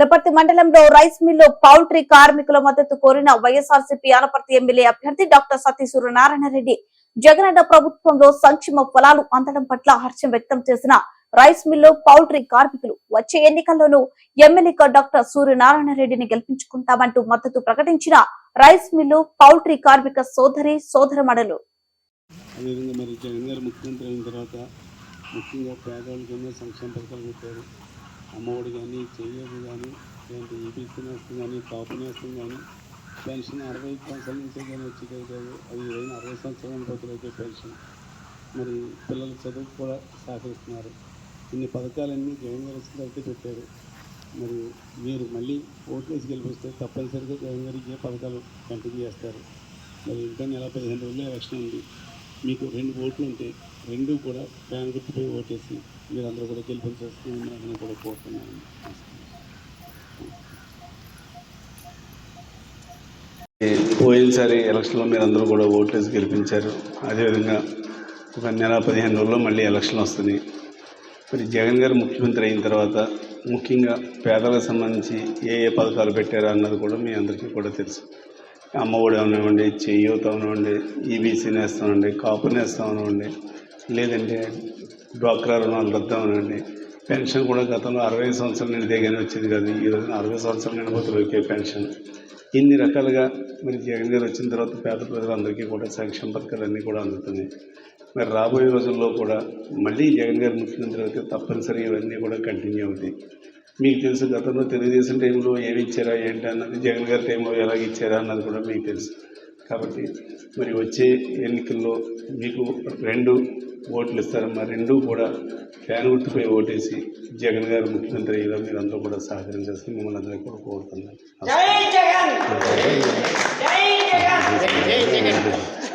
అనపర్తి మండలంలో rice mill poultry కార్మికుల మద్దతు కోరిన వైఎస్ఆర్సీపీ అనపర్తి ఎమ్మెల్యే అభ్యర్థి డాక్టర్ సతీ సూర్యనారాయణ రెడ్డి జగనన్న ప్రభుత్వంలో సంక్షేమ ఫలాలు అందడం పట్ల హర్షం వ్యక్తం చేసిన రైస్ మిల్లు పౌల్ట్రీ కార్మికులు వచ్చే ఎన్నికల్లోనూ ఎమ్మెల్యేగా డాక్టర్ సూర్యనారాయణ రెడ్డిని గెలిపించుకుంటామంటూ మద్దతు ప్రకటించిన రైస్ మిల్లు పౌల్ట్రీ కార్మిక సోదరి సోదర అదేవిధంగా మరి జగన్ గారు ముఖ్యమంత్రి అయిన తర్వాత ముఖ్యంగా పేదవాళ్ళకి ఎన్నో సంక్షేమ పథకాలు పెట్టారు. అమ్మఒడి కానీ చెయ్యదు కానీ లేదంటే ఈబీసీ నేస్తం కానీ కాపు నేస్తం కానీ పెన్షన్ అరవై సంవత్సరాల నుంచే కానీ వచ్చేది కాదు. అది ఏదైనా అరవై సంవత్సరాల పోతుంది అయితే పెన్షన్. మరి పిల్లల చదువుకు కూడా సహకరిస్తున్నారు ఇన్ని పథకాలన్నీ జగన్ గారు వచ్చిన తర్వాత పెట్టారు. మరి మీరు మళ్ళీ ఓట్లేసి గెలిపిస్తే తప్పనిసరిగా జగన్ గారికి ఏ పథకాలు కంటిన్యూ చేస్తారు? మరి ఇంకా నెల పదిహేను రోజులు ఎలక్షన్ ఉంది. మీకు రెండు ఓట్లు ఉంటే రెండు కూడా ఫ్యాన్ గుర్తుపై ఓటేసి మీరందరూ కూడా గెలిపించాల్సిందని కూడా కోరుతున్నాను. పోయినసారి ఎలక్షన్లో మీరు అందరూ కూడా ఓట్లేసి గెలిపించారు. అదేవిధంగా ఒక నెల పదిహేను రోజుల్లో మళ్ళీ ఎలక్షన్లు వస్తుంది మరి జగన్ గారు ముఖ్యమంత్రి అయిన తర్వాత ముఖ్యంగా పేదలకు సంబంధించి ఏ ఏ పథకాలు పెట్టారో అన్నది కూడా మీ అందరికీ కూడా తెలుసు. అమ్మఒడి అవనివ్వండి చేయూత అవనివ్వండి ఈబీసీ నేస్తామండి కాపు నేస్తామనివ్వండి లేదంటే డ్వాక్రా రుణాలు రద్దు అవనివ్వండి పెన్షన్ కూడా గతంలో అరవై సంవత్సరాలు నిండితే కానీ వచ్చేది కాదు. ఈ రోజున అరవై సంవత్సరాలు నిండిపోతే ఒకే పెన్షన్. ఇన్ని రకాలుగా మరి జగన్ గారు వచ్చిన తర్వాత పేద ప్రజలందరికీ కూడా సంక్షేమ పథకాలన్నీ కూడా అందుతున్నాయి. మరి రాబోయే రోజుల్లో కూడా మళ్ళీ జగన్ గారు ముఖ్యమంత్రి అయితే తప్పనిసరి ఇవన్నీ కూడా కంటిన్యూ అవుతాయి. మీకు తెలుసు గతంలో తెలుగుదేశం టైంలో ఏమి ఇచ్చారా ఏంటి అన్నది జగన్ గారి టైంలో ఎలాగ ఇచ్చారా అన్నది కూడా మీకు తెలుసు. కాబట్టి మరి వచ్చే ఎన్నికల్లో మీకు రెండు ఓట్లు ఇస్తారమ్మా రెండు కూడా ఫ్యాన్ గుర్తుపై ఓటేసి జగన్ గారు ముఖ్యమంత్రి అయ్యేలా మీరు అందరూ కూడా సహకరించాల్సి మిమ్మల్ని అందరికీ కూడా కోరుతున్నాను.